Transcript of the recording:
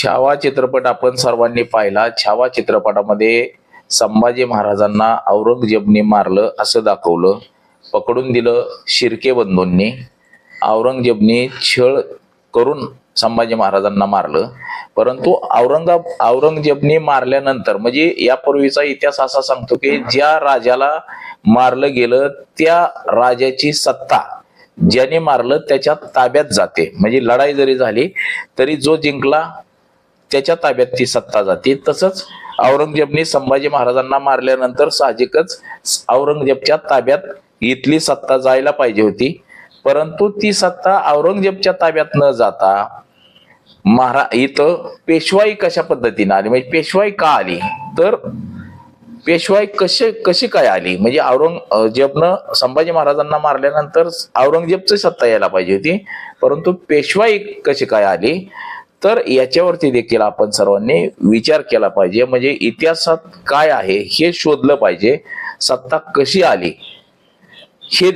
छावा चित्रपट आपण सर्वांनी पाहिला. छावा चित्रपटामध्ये संभाजी महाराजांना औरंगजेबने मारलं असं दाखवलं. पकडून दिलं शिर्के बंधूंनी. औरंगजेबने छळ करून संभाजी महाराजांना मारलं. परंतु औरंगा औरंगजेबने मारल्यानंतर म्हणजे यापूर्वीचा इतिहास असा सांगतो की ज्या राजाला मारलं गेलं त्या राजाची सत्ता ज्याने मारलं त्याच्या ताब्यात जाते. म्हणजे लढाई जरी झाली तरी जो जिंकला त्याच्या ताब्यात ती सत्ता जाते. तसंच औरंगजेबने संभाजी महाराजांना मारल्यानंतर साहजिकच औरंगजेबच्या ताब्यात इथली सत्ता जायला पाहिजे होती. परंतु ती सत्ता औरंगजेबच्या ताब्यात न जाता महारा इथं पेशवाई कशा पद्धतीनं आली? म्हणजे पेशवाई का आली? तर पेशवाई कशी कशी काय आली? म्हणजे औरंगजेबनं संभाजी महाराजांना मारल्यानंतर औरंगजेबची सत्ता यायला पाहिजे होती. परंतु पेशवाई कशी काय आली? तर याच्यावरती देखील आपण सर्वांनी विचार केला पाहिजे. म्हणजे इतिहासात काय आहे हे शोधलं पाहिजे. सत्ता कशी आली हे